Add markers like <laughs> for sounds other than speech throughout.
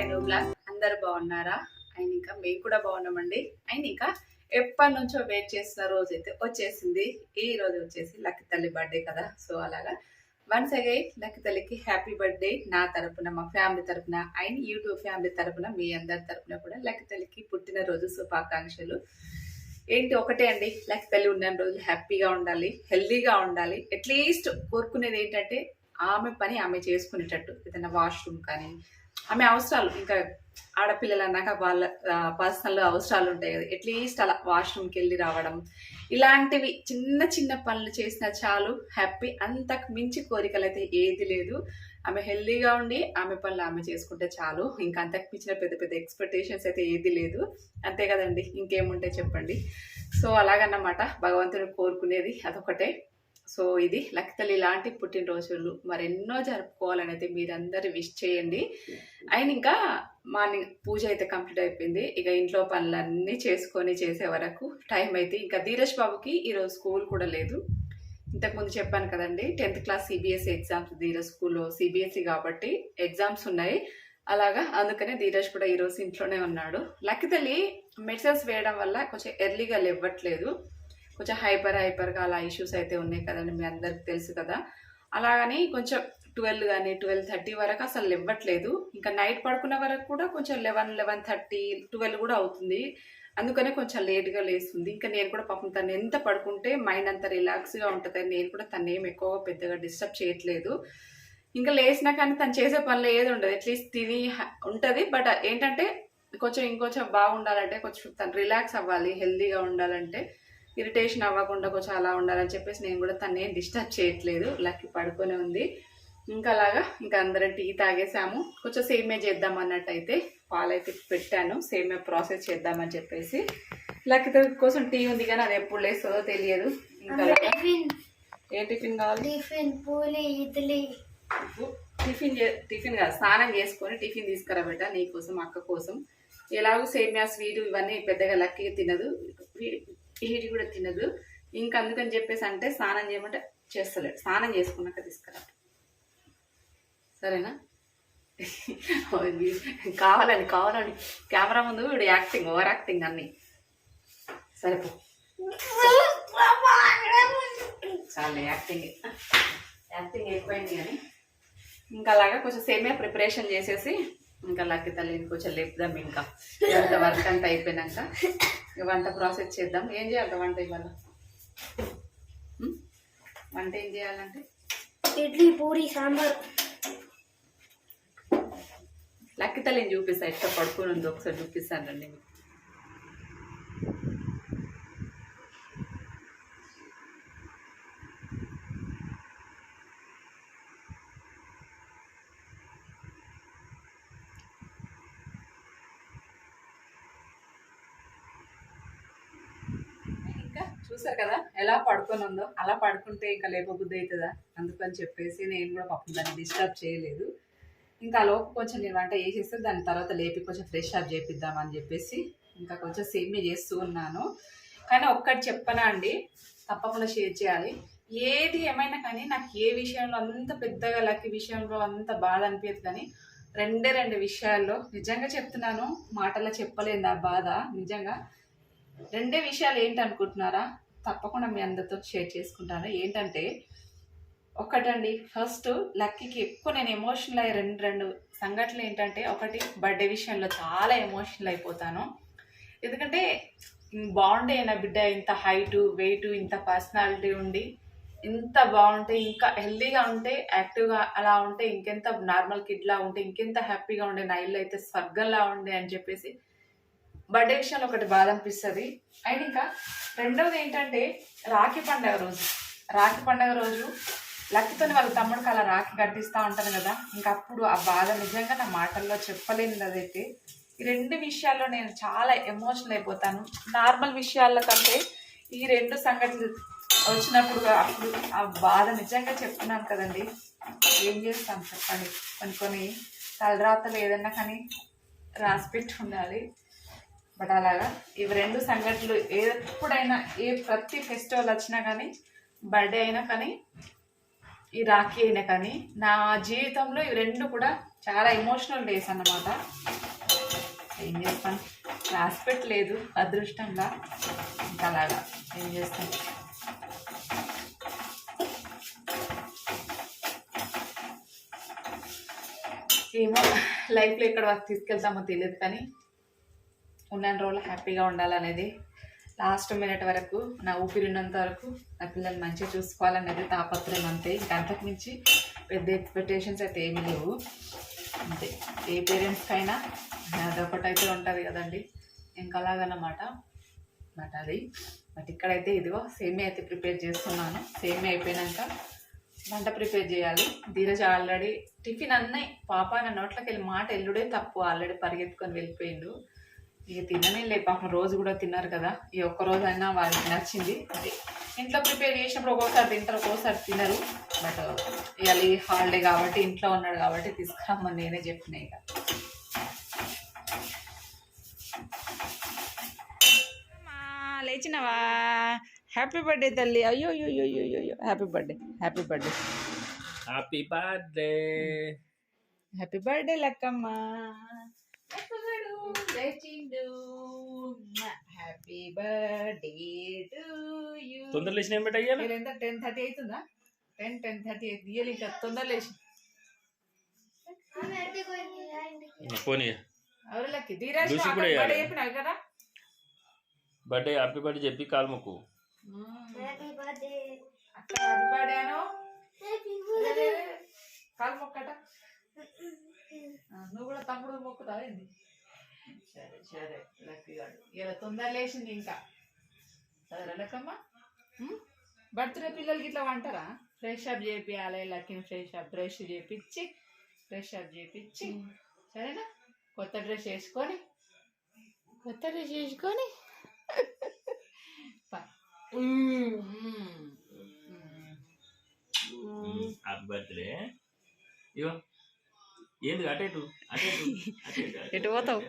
Welcome blog అందరు బాగున్నారా? ఆయన ఇంకా మేము కూడా బాగున్నామండి. ఆయన ఇంకా ఎప్పటి నుంచో వెయిట్ చేస్తున్న రోజు అయితే వచ్చేసింది. ఈ రోజు వచ్చేసి లక్కి తల్లి బర్త్డే కదా. సో అలాగా. వన్స్ అగైన్ లక్కి తల్లికి హ్యాపీ బర్త్డే. నా తరపున మా ఫ్యామిలీ తరపున ఆయన యూట్యూబ్ ఫ్యామిలీ తరపున మీ అందరి తరపున కూడా లక్కి తల్లికి పుట్టినరోజు శుభాకాంక్షలు. ఏంటి ఒకటే అండి లక్కి తల్లి ఉన్న రోజులు హ్యాపీగా ఉండాలి హెల్దీగా ఉండాలి. అట్లీస్ట్ కోరుకునేది ఏంటంటే ఆమె పని ఆమె చేసుకునేటట్టు. ఏదైనా వాష్రూమ్ కానీ ఆమె అవసరాలు ఇంకా ఆడపిల్లలు అన్నాక వాళ్ళ పర్సనల్ అవసరాలు ఉంటాయి కదా. అట్లీస్ట్ అలా వాష్రూమ్కి వెళ్ళి రావడం. ఇలాంటివి చిన్న చిన్న పనులు చేసినా చాలు హ్యాపీ అంతకు మించి కోరికలు అయితే ఏది లేదు. ఆమె హెల్దీగా ఉండి ఆమె పనులు ఆమె చేసుకుంటే చాలు. ఇంకా అంతకు మించిన పెద్ద పెద్ద ఎక్స్పెక్టేషన్స్ అయితే ఏది లేదు. అంతే కదండి ఇంకేముంటే చెప్పండి. సో అలాగన్నమాట. భగవంతుని కోరుకునేది అదొకటే. సో ఇది లక్తలు ఇలాంటి పుట్టినరోజులు మరెన్నో జరుపుకోవాలని అయితే మీరందరూ విష్ చేయండి. అండ్ ఇంకా మార్నింగ్ పూజ అయితే కంప్లీట్ అయిపోయింది. ఇక ఇంట్లో పనులన్నీ చేసుకొని చేసే వరకు టైం అయితే ఇంకా ధీరజ్ బాబుకి ఈరోజు స్కూల్ కూడా లేదు. ఇంతకుముందు చెప్పాను కదండి tenth class CBSE exams Dheeraj స్కూల్లో సిబిఎస్ఈ కాబట్టి ఎగ్జామ్స్ ఉన్నాయి. అలాగా అందుకనే ధీరజ్ కూడా ఈరోజు ఇంట్లోనే ఉన్నాడు. లక్కితల్లి మెడిసిన్స్ వేయడం వల్ల కొంచెం ఎర్లీగా లేవ్వట్లేదు కొంచెం హైపర్ హైపర్గా అలా ఇష్యూస్ అయితే ఉన్నాయి కదండి మీ అందరికి తెలుసు కదా. అలాగని కొంచెం ట్వెల్వ్ కానీ ట్వెల్వ్ థర్టీ వరకు అసలు ఇవ్వట్లేదు ఇంకా నైట్ పడుకున్న వరకు కూడా కొంచెం లెవెన్ లెవెన్ థర్టీ ట్వెల్వ్ కూడా అవుతుంది. అందుకనే కొంచెం లేట్గా లేస్తుంది. ఇంకా నేను కూడా పాపం తను ఎంత పడుకుంటే మైండ్ అంత రిలాక్స్గా ఉంటుంది నేను కూడా తను ఏం ఎక్కువగా పెద్దగా డిస్టర్బ్ చేయట్లేదు. ఇంకా లేచినా కానీ తను చేసే పనులు ఏది ఉండదు. అట్లీస్ట్ తిని ఉంటుంది. బట్ ఏంటంటే కొంచెం ఇంకొంచెం బాగుండాలంటే కొంచెం తను రిలాక్స్ అవ్వాలి హెల్దీగా ఉండాలంటే. ఇరిటేషన్ అవ్వకుండా కొంచెం అలా ఉండాలని చెప్పేసి నేను కూడా తను ఏం డిస్టర్బ్ చేయట్లేదు. లక్కి పడుకొని ఉంది. ఇంకా అలాగా ఇంకా అందరం టీ తాగేసాము. కొంచెం సేమే చేద్దాం అన్నట్టయితే పాలైతే పెట్టాను. సేమే ప్రాసెస్ చేద్దామని చెప్పేసి లక్కి కోసం టీ ఉంది కానీ అది ఎప్పుడు లేస్తుందో తెలియదు. ఇంకా ఏ టిఫిన్ కావాలి? టిఫిన్ పూలి ఇడ్లీ. టిఫిన్ టిఫిన్ కాదు స్నానం చేసుకొని టిఫిన్ తీసుకురా బెట నీ కోసం అక్క కోసం. ఎలాగో సేమియా స్వీట్ ఇవన్నీ పెద్దగా లక్కీగా తినదు. వీ- కూడా తినదు. ఇంకా అందుకని చెప్పేసి అంటే స్నానం చేయమంటే చేస్తలేడు. స్నానం చేసుకున్నాక తీసుకురా సరేనా? <laughs> కావాలని కావాలని. కెమెరా ముందు వీడు యాక్టింగ్ ఓవర్ యాక్టింగ్ అన్ని. సరిపో యాక్టింగ్. యాక్టింగ్ ఎక్కువైంది కానీ. ఇంకా అలాగా కొంచెం సేమే ప్రిపరేషన్ చేసేసి ఇంకా లక్కి తల్లిని కొంచెం లేపుదాం ఇంకా. ఇదంతా వర్క్ అంతా అయిపోయినాక వంట ప్రాసెస్ చేద్దాం. ఏం చేయాలి వంట ఇవాళ? వంట ఏం చేయాలంటే? ఇడ్లీ పూరి సాంబార్. లక్కి తల్లిని చూపిస్తా. ఎట్లా పడుకుని ఉంది ఒకసారి చూపిస్తాను రండి మీకు ఇంకా చూసారు కదా ఎలా పడుకొని ఉందో అలా పడుకుంటే ఇంకా లేపబుద్ధి అవుతుందా? అందుకని చెప్పేసి నేను కూడా పాపం దాన్ని డిస్టర్బ్ చేయలేదు. ఇంకా లోపు కొంచెం నేను వంట చేసేస్తే దాని తర్వాత లేపి కొంచెం ఫ్రెష్ అప్ చేపిద్దామని చెప్పేసి ఇంకా కొంచెం సేమ్ చేస్తూ ఉన్నాను. కానీ ఒక్కటి చెప్పనా అండి తప్పకుండా షేర్ చేయాలి. ఏది ఏమైనా కానీ నాకు ఏ విషయంలో అంత పెద్దగా లక్కి విషయంలో అంత బాధ అనిపించదు కానీ రెండే రెండు విషయాల్లో నిజంగా చెప్తున్నాను మాటల్లో చెప్పలేను ఆ బాధ. నిజంగా రెండే విషయాలు ఏంటి అనుకుంటున్నారా? తప్పకుండా మీ అందరితో షేర్ చేసుకుంటాను. ఏంటంటే ఒకటండి ఫస్ట్ లక్కీకి ఎక్కువ నేను ఎమోషనల్ అయ్యే రెండు రెండు సంఘటనలు ఏంటంటే ఒకటి బర్త్డే విషయంలో చాలా ఎమోషనల్ అయిపోతాను. ఎందుకంటే బాగుండే నా బిడ్డ ఇంత హైట్ వెయిట్ ఇంత పర్సనాలిటీ ఉండి ఇంత బాగుంటే ఇంకా హెల్దీగా ఉంటే యాక్టివ్గా అలా ఉంటే ఇంకెంత నార్మల్ కిడ్లా ఉంటే ఇంకెంత హ్యాపీగా ఉండే నా ఇల్లు అయితే స్వర్గంలా ఉండే అని చెప్పేసి బర్త్డే విషయంలో ఒకటి బాధ అనిపిస్తుంది అండ్ ఇంకా రెండవది ఏంటంటే రాఖీ పండగ రోజు. రాఖీ పండగ రోజు లక్కితోని వాళ్ళ తమ్ముడికి అలా రాఖీ కట్టిస్తూ ఉంటాను కదా. ఇంకా అప్పుడు ఆ బాధ నిజంగా నా మాటల్లో చెప్పలేనిది అదైతే. ఈ రెండు విషయాల్లో నేను చాలా ఎమోషనల్ అయిపోతాను. నార్మల్ విషయాల కంటే ఈ రెండు సంఘటనలు వచ్చినప్పుడు అప్పుడు ఆ బాధ నిజంగా చెప్తున్నాను కదండి. ఏం చేస్తాను చెప్పండి. కొన్ని కొన్ని తలరాతలు ఏదన్నా కానీ రాసి పెట్టి ఉండాలి బట్ అలాగా ఇవి రెండు సంఘటనలు ఎప్పుడైనా ఏ ప్రతి ఫెస్టివల్ వచ్చినా కానీ బర్త్డే అయినా కానీ ఈ రాఖీ అయినా కానీ నా జీవితంలో ఇవి రెండు కూడా చాలా ఎమోషనల్ డేస్ అన్నమాట. ఏం చేస్తాం? రాసి పెట్టలేదు అదృష్టంగా ఇంకా అలాగా ఏం చేస్తాం? ఏమో లైఫ్లో ఎక్కడ వరకు తీసుకెళ్తామో తెలియదు కానీ ఉన్న రోజులు హ్యాపీగా ఉండాలనేది లాస్ట్ మినిట్ వరకు నా ఊపిరి ఉన్నంత వరకు నా పిల్లల్ని మంచిగా చూసుకోవాలనేది తాపత్రయం అంతే. ఇంకా అంతకుమించి పెద్ద ఎక్స్పెక్టేషన్స్ అయితే ఏమీ లేవు. అంతే. ఏ పేరెంట్స్కైనా అదొకటైతే ఉంటుంది కదండి. ఇంకా అలాగన్నమాట. బట్ అది బట్ ఇక్కడైతే ఇదిగో సేమే అయితే ప్రిపేర్ చేస్తున్నాను. సేమే అయిపోయినాక వంట ప్రిపేర్ చేయాలి. ధీరజ్ ఆల్రెడీ టిఫిన్ అన్నీ పాప నా నోట్లోకి వెళ్ళి మాట ఎల్లుడే తప్పు ఆల్రెడీ పరిగెత్తుకొని వెళ్ళిపోయిండు. ఇక తిననే లే పాపం రోజు కూడా తిన్నారు కదా. ఈ ఒక్క రోజు అయినా వాళ్ళకి నచ్చింది. అది ఇంట్లో ప్రిపేర్ చేసినప్పుడు ఒక్కోసారి తింటారు ఒక్కోసారి తినరు. బట్ ఇవాళ హాలిడే కాబట్టి ఇంట్లో ఉన్నాడు కాబట్టి తీసుకురమ్మని నేనే చెప్పిన ఇక. లేచినవా? హ్యాపీ బర్త్డే తల్లి. అయ్యో అయ్యో అయ్యో అయ్యో happy birthday happy birthday happy birthday happy birthday Lakkamma. Happy birthday to you తొందర లేచిన ఏం మీరు ఎంత టెన్ థర్టీ అవుతుందా? టెన్ టెన్ థర్టీ అయితే ఇయ్యాలి ఇంకా. తొందర లేచి. పోనీ ఎవరు లక్కి ధీరాజ్ లూసి కూడా బర్త్డే వేయాలి. చెప్పినావు కదా? బర్త్డే హ్యాపీ బర్త్డే చెప్పి కాల్మకు అక్క హ్యాపీ బర్త్డే అను. నువ్వు కూడా తమ్ముడు మొక్కుతావు ఏంది సరే సరే లక్కీ గాడు. ఇలా తొందర లేచింది ఇంకా. సరే లక్కమ్మ బర్త్డే పిల్లలకి ఇట్లా వంటారా? ఫ్రెష్ అప్ చేపియాలి లక్కీని ఫ్రెష్ అప్ బ్రష్ చేపించి ఫ్రెష్ అప్ చేపించి సరేనా? కొత్త డ్రెస్ వేసుకొని. కొత్త డ్రెస్ వేసుకొని. బర్త్డే ఇగో ఏంది అటు ఇటు అటు ఇటు, అటు ఇటు, అటు ఎటు పోతావు?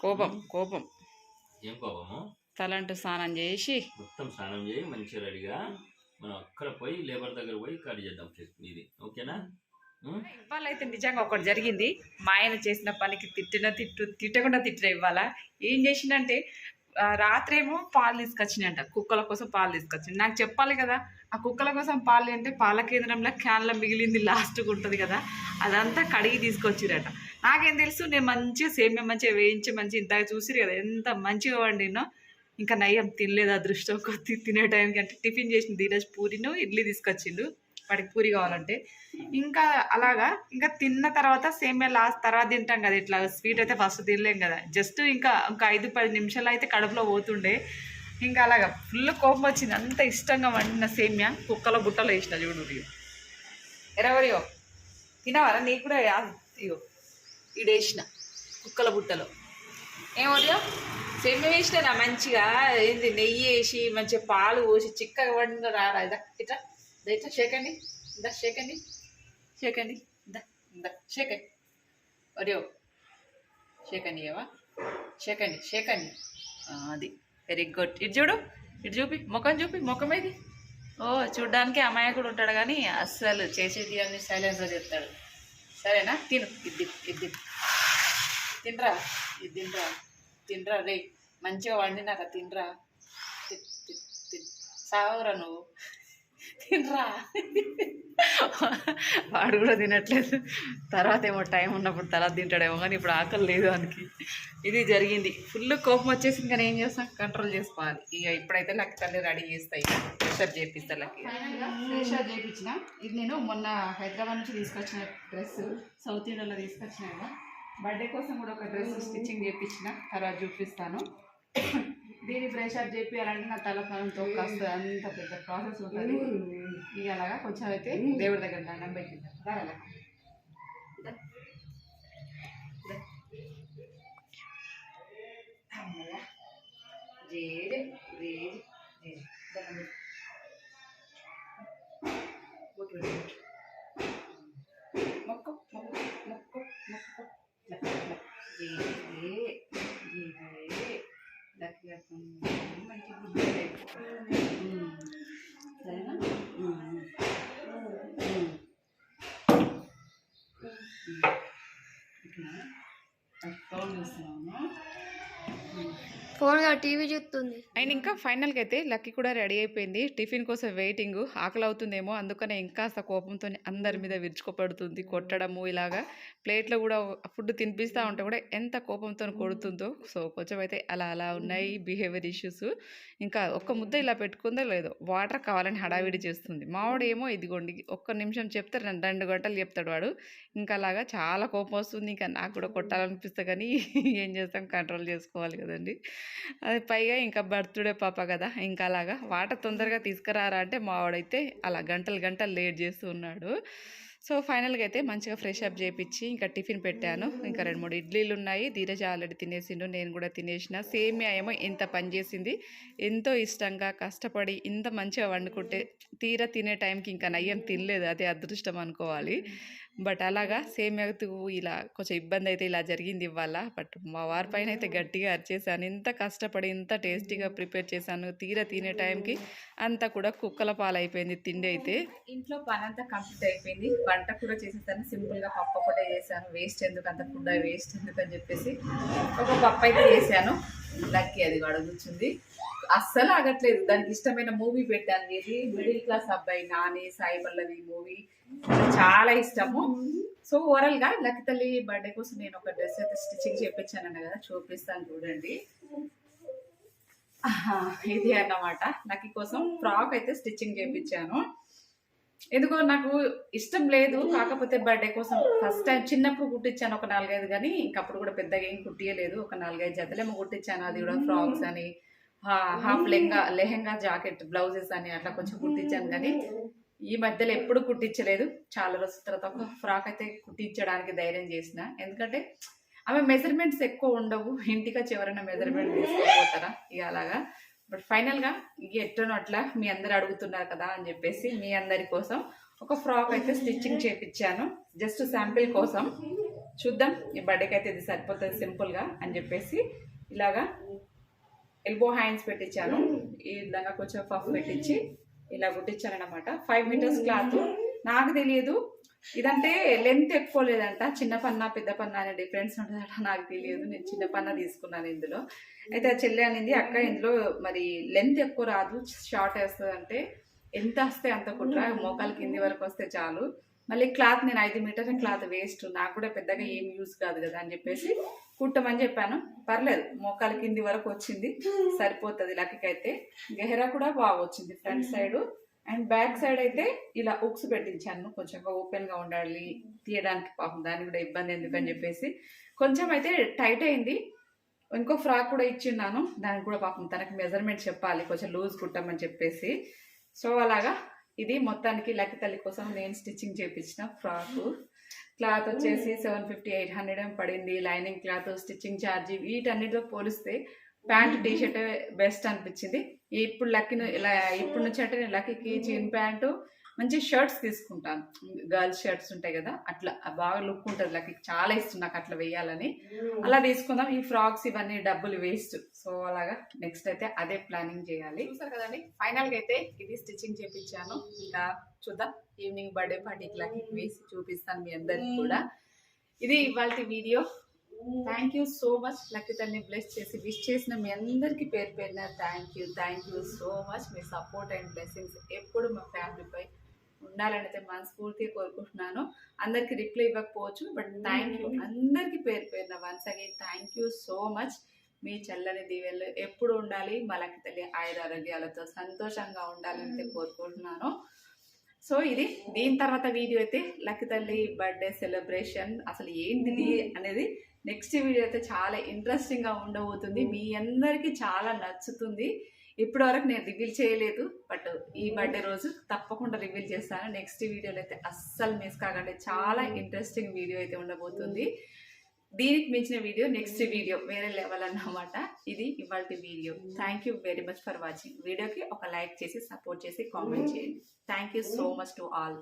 కోపం కోపం. ఏం కోపము? తలంటు స్నానం చేసి. మొత్తం స్నానం చేయి మంచిగా రెడీగా. మనం అక్కడ పోయి లేబర్ దగ్గర పోయి కట్ చేద్దాం ఇది ఓకేనా? ఉమ్? ఇవాళైతే నిజంగా ఒకటి జరిగింది. మా ఆయన చేసిన పనికి తిట్టిన తిట్టు తిట్టకుండా తిట్టిన ఇవాళ. ఏం చేసిందంటే రాత్రేమో పాలు తీసుకొచ్చినాయంట కుక్కల కోసం పాలు తీసుకొచ్చింది నాకు చెప్పాలి కదా ఆ కుక్కల కోసం పాలు అంటే పాల కేంద్రంలో క్యాన్లో మిగిలింది లాస్ట్గా ఉంటుంది కదా అదంతా కడిగి తీసుకొచ్చిరట. నాకేం తెలుసు నేను మంచిగా సేమ్య మంచిగా వేయించి మంచిగా ఇంతగా చూసిరు కదా ఎంత మంచిగా వండినో ఇంకా నయ్యం తినలేదు అదృష్టం కొద్ది తినే టైంకి అంటే టిఫిన్ చేసిన ధీరజ్ పూరిను ఇడ్లీ తీసుకొచ్చిండు. వాడికి పూరి కావాలంటే. ఇంకా అలాగా ఇంకా తిన్న తర్వాత సేమియా లాస్ట్ తర్వాత తింటాం కదా ఇట్లా స్వీట్ అయితే ఫస్ట్ తినలేం కదా. జస్ట్ ఇంకా ఇంకా ఐదు పది నిమిషాలు అయితే కడుపులో పోతుండే. ఇంకా అలాగా ఫుల్ కోపం వచ్చింది. అంత ఇష్టంగా వండిన సేమియా కుక్కలో బుట్టలో వేసిన చూడు ఎరవరియో తినవరా? నీకు కూడా యా- ఇగో ఈడేసిన కుక్కల బుట్టలో. ఏమరియో సేమియా వేసినా మంచిగా ఏంది నెయ్యి వేసి మంచిగా పాలు పోసి చిక్కగా వండిన రారా? ఇదా ఇట్లా? ఇట్లా షేకండి. ఇందా షేకండి. షేకండి. ఇందా ఇందా షేకండి. ఒరియో షేకండి ఏవా? షేకండి షేకండి. అది. వెరీ గుడ్ ఇటు చూడు ఇటు చూపి ముఖం చూపి ముఖం ఏది? ఓ చూడ్డానికి అమాయకుడు ఉంటాడు కానీ అస్సలు చేసేది అన్ని సైలెన్స్గా చెప్తాడు. సరేనా? తిను. ఇది ఇది తినరా? ఇది తినరా? తినరా రే మంచిగా వండినాక తినరా? సావరా నువ్వు. తినరా? వాడు కూడా తినట్లేదు. తర్వాత ఏమో టైం ఉన్నప్పుడు తర్వాత తింటాడేమో కానీ ఇప్పుడు ఆకలి లేదు దానికి ఇది జరిగింది. ఫుల్ కోపం వచ్చేసి ఇంకా నేను ఏం చేస్తాను కంట్రోల్ చేసుకోవాలి. ఇక ఇప్పుడైతే లక్ తల్లి రెడీ చేస్తాయి ఫ్రెషప్ చేపిస్తా లక్ ఫ్రెషప్ చేయించిన ఇది నేను మొన్న హైదరాబాద్ నుంచి తీసుకొచ్చిన డ్రెస్. సౌత్ ఇండియాలో తీసుకొచ్చిన బర్త్డే కోసం కూడా ఒక డ్రెస్ స్టిచ్చింగ్ చేయించిన తర్వాత చూపిస్తాను. దీన్ని ఫ్రెష్ అప్ చేయాలంటే నా తల కాలంతో కాస్త అంత పెద్ద ప్రాసెస్ ఉంటుంది. ఇక అలాగా కొంచెం అయితే దేవుడి దగ్గర దండం పెట్టిద్దాం. రా అలా. దా. 高就行了。ఫోన్ టీవీ చూస్తుంది. అండ్ ఇంకా ఫైనల్గా అయితే లక్కీ కూడా రెడీ అయిపోయింది. టిఫిన్ కోసం వెయిటింగ్. ఆకలి అవుతుందేమో అందుకనే ఇంకా కోపంతో అందరి మీద విరుచుకోపడుతుంది కొట్టడము ఇలాగా. ప్లేట్లో కూడా ఫుడ్ తినిపిస్తూ ఉంటే కూడా ఎంత కోపంతో కొడుతుందో. సో కొంచెం అయితే అలా అలా ఉన్నాయి బిహేవియర్ ఇష్యూస్. ఇంకా ఒక్క ముద్ద ఇలా పెట్టుకుందో లేదో వాటర్ కావాలని హడావిడి చేస్తుంది. మావాడు ఏమో ఇదిగోండి ఒక్క నిమిషం చెప్తే రెండు రెండు గంటలు చెప్తాడు వాడు. ఇంకా అలాగా చాలా కోపం వస్తుంది. ఇంకా నాకు కూడా కొట్టాలనిపిస్తే కానీ ఏం చేస్తాం? కంట్రోల్ చేసుకోవాలి కదండి. అది పైగా ఇంకా బర్త్డే పాప కదా ఇంకా అలాగా వాటర్ తొందరగా తీసుకురారా అంటే మావాడైతే అలా గంటలు గంటలు లేట్ చేస్తూ ఉన్నాడు. సో ఫైనల్గా అయితే మంచిగా ఫ్రెష్ అప్ చేయించి ఇంకా టిఫిన్ పెట్టాను. ఇంకా రెండు మూడు ఇడ్లీలు ఉన్నాయి ధీరజ ఆల్రెడీ తినేసిండు. నేను కూడా తినేసిన. సేమియా ఏమో ఎంత పని చేసింది. ఎంతో ఇష్టంగా కష్టపడి ఇంత మంచిగా వండుకుంటే తీరా తినే టైంకి ఇంకా నయ్యం తినలేదు. అదే అదృష్టం అనుకోవాలి. బట్ అలాగా సేమియాతో ఇలా కొంచెం ఇబ్బంది అయితే ఇలా జరిగింది ఇవాళ. బట్ మా వారి పైన అయితే గట్టిగా అరిచేసాను ఇంత కష్టపడి ఇంత టేస్టీగా ప్రిపేర్ చేశాను తీరా తినే టైంకి అంతా కూడా కుక్కల పాలైపోయింది తిండి అయితే. ఇంట్లో పని అంతా కంప్లీట్ అయిపోయింది. వంట కూర చేసేసాను. సింపుల్గా పప్పు ఒకటే చేశాను. వేస్ట్ ఎందుకు? అంత ఫుడ్ వేస్ట్ ఎందుకు అని చెప్పేసి ఒక పప్పు అయితే చేశాను. లక్కీ అది కూడా అస్సలు ఆగట్లేదు. దానికి ఇష్టమైన మూవీ పెట్టాను. ఇది మిడిల్ క్లాస్ అబ్బాయి నాని సాయి పల్లవి మూవీ చాలా ఇష్టము. సో ఓవరాల్గా లక్కి తల్లి బర్త్డే కోసం నేను ఒక డ్రెస్ అయితే స్టిచ్చింగ్ చేయించాను కదా చూపిస్తాను చూడండి. ఇది అన్నమాట. లక్కి కోసం ఫ్రాక్ అయితే స్టిచ్చింగ్ చేయించాను ఎందుకో నాకు ఇష్టం లేదు కాకపోతే బర్త్డే కోసం ఫస్ట్ టైం చిన్నప్పుడు కుట్టించాను ఒక నాలుగైదు కానీ ఇంకప్పుడు కూడా పెద్దగా ఏం కుట్టియలేదు. ఒక నాలుగైదు జతలేమో కుట్టించాను. అది కూడా ఫ్రాక్స్ అని హా- half lehenga lehenga jacket blouses అని అట్లా కొంచెం కుట్టించాను కానీ ఈ మధ్యలో ఎప్పుడు కుట్టించలేదు. చాలా రోజుల తర్వాత ఒక ఫ్రాక్ అయితే కుట్టించడానికి ధైర్యం చేసిన. ఎందుకంటే ఆమె మెజర్మెంట్స్ ఎక్కువ ఉండవు. ఇంటికి వచ్చి ఎవరైనా మెజర్మెంట్ తీసుకోపోతారా? ఇక అలాగా. బట్ ఫైనల్గా ఇక అట్లా మీ అందరు అడుగుతున్నారు కదా అని చెప్పేసి మీ అందరి కోసం ఒక ఫ్రాక్ అయితే స్టిచ్చింగ్ చేపించాను జస్ట్ శాంపిల్ కోసం. చూద్దాం ఈ బర్త్డేకి అయితే ఇది సరిపోతుంది సింపుల్గా అని చెప్పేసి ఇలాగా ఎల్బో హ్యాండ్స్ పెట్టించాను ఈ విధంగా కొంచెం పఫ్ పెట్టించి ఇలా గుట్టించాను అనమాట ఫైవ్ మీటర్స్ క్లాత్ నాకు తెలియదు ఇదంటే లెంత్ ఎక్కువ లేదంట. చిన్న పన్న పెద్ద పన్న అనే డిఫరెన్స్ ఉంటుందంట నాకు తెలియదు. నేను చిన్న పన్న తీసుకున్నాను ఇందులో. అయితే ఆ చెల్లి అనింది అక్క ఇందులో మరి లెంత్ ఎక్కువ రాదు. షార్ట్ వేస్తుంది అంటే ఎంత వస్తే అంత కుట్రా? మోకాల కింది వరకు వస్తే చాలు. మళ్ళీ క్లాత్ నేను ఐదు మీటర్ క్లాత్ వేస్ట్ నాకు కూడా పెద్దగా ఏం యూస్ కాదు కదా అని చెప్పేసి కుట్టమని చెప్పాను. పర్లేదు మోకాల కింది వరకు వచ్చింది. సరిపోతుంది లక్కకి అయితే గెహరా కూడా బాగా వచ్చింది front side. And back side అయితే ఇలా ఉక్స్ పెట్టించాను. కొంచెం ఓపెన్గా ఉండాలి తీయడానికి పాపం దానికి కూడా ఇబ్బంది ఎందుకని చెప్పేసి. కొంచెం అయితే టైట్ అయింది. ఇంకో ఫ్రాక్ కూడా ఇచ్చిన్నాను. దానికి కూడా పాపం తనకి మెజర్మెంట్ చెప్పాలి కొంచెం లూజ్ కుట్టమని చెప్పేసి. సో అలాగా ఇది మొత్తానికి లక్కీ తల్లి కోసం నేను స్టిచ్చింగ్ చేయించిన ఫ్రాక్. క్లాత్ వచ్చేసి సెవెన్ ఫిఫ్టీ ఎయిట్ హండ్రెడ్ పడింది. లైనింగ్ క్లాత్ స్టిచ్చింగ్ ఛార్జ్ వీటన్నిటితో పోలిస్తే ప్యాంట్ టీ షర్ట్ బెస్ట్ అనిపించింది. ఇప్పుడు లక్కీని ఇలా ఇప్పుడు నుంచి అంటే నేను లక్కీకి జీన్ ప్యాంటు మంచి షర్ట్స్ తీసుకుంటాను. గర్ల్స్ షర్ట్స్ ఉంటాయి కదా అట్లా బాగా లుక్ ఉంటుంది లక్కీకి. చాలా ఇష్టం నాకు అట్లా వేయాలని. అలా తీసుకుందాం. ఈ ఫ్రాక్స్ ఇవన్నీ డబ్బులు వేస్ట్. సో అలాగా నెక్స్ట్ అయితే అదే ప్లానింగ్ చేయాలి. చూసారు కదండి? ఫైనల్గా అయితే ఇది స్టిచ్చింగ్ చేపించాను. ఇంకా చూద్దాం. ఈవినింగ్ బర్త్డే పార్టీకి లక్కీ వేసి చూపిస్తాను మీ అందరికి కూడా. ఇది ఇవాళ video. Thank you so much Lucky తల్ని bless చేసి విష్ చేసిన మీ అందరికీ పేరు పేరున thank you thank you so much me support and blessings ఎప్పుడు మా ఫ్యామిలీపై ఉండాలని అయితే మనస్ఫూర్తిగా కోరుకుంటున్నాను. అందరికి రిప్లై ఇవ్వకపోవచ్చు బట్ థ్యాంక్ యూ అందరికి పేరు పేరున once again thank you so much మీ చల్లని దీవెళ్ళు ఎప్పుడు ఉండాలి మలకి తల్లి ఆయుర ఆరోగ్యాలతో సంతోషంగా ఉండాలని అయితే కోరుకుంటున్నాను. సో ఇది దీని తర్వాత వీడియో అయితే లక్కి తల్లి బర్త్డే సెలబ్రేషన్ అసలు ఏంటిది అనేది నెక్స్ట్ వీడియో అయితే చాలా ఇంట్రెస్టింగ్గా ఉండబోతుంది. మీ అందరికీ చాలా నచ్చుతుంది. ఇప్పటి వరకు నేను రివీల్ చేయలేదు బట్ ఈ బర్త్డే రోజు తప్పకుండా రివీల్ చేస్తాను. నెక్స్ట్ వీడియోలో అయితే అస్సలు మిస్ కాకండి. చాలా ఇంట్రెస్టింగ్ వీడియో అయితే ఉండబోతుంది. దీనికి మించిన వీడియో నెక్స్ట్ వీడియో వేరే లెవెల్ అన్నమాట. ఇది ఇవాళ video. Thank you very much for watching వీడియోకి ఒక లైక్ చేసి సపోర్ట్ చేసి కామెంట్ చేయండి. Thank you so much to all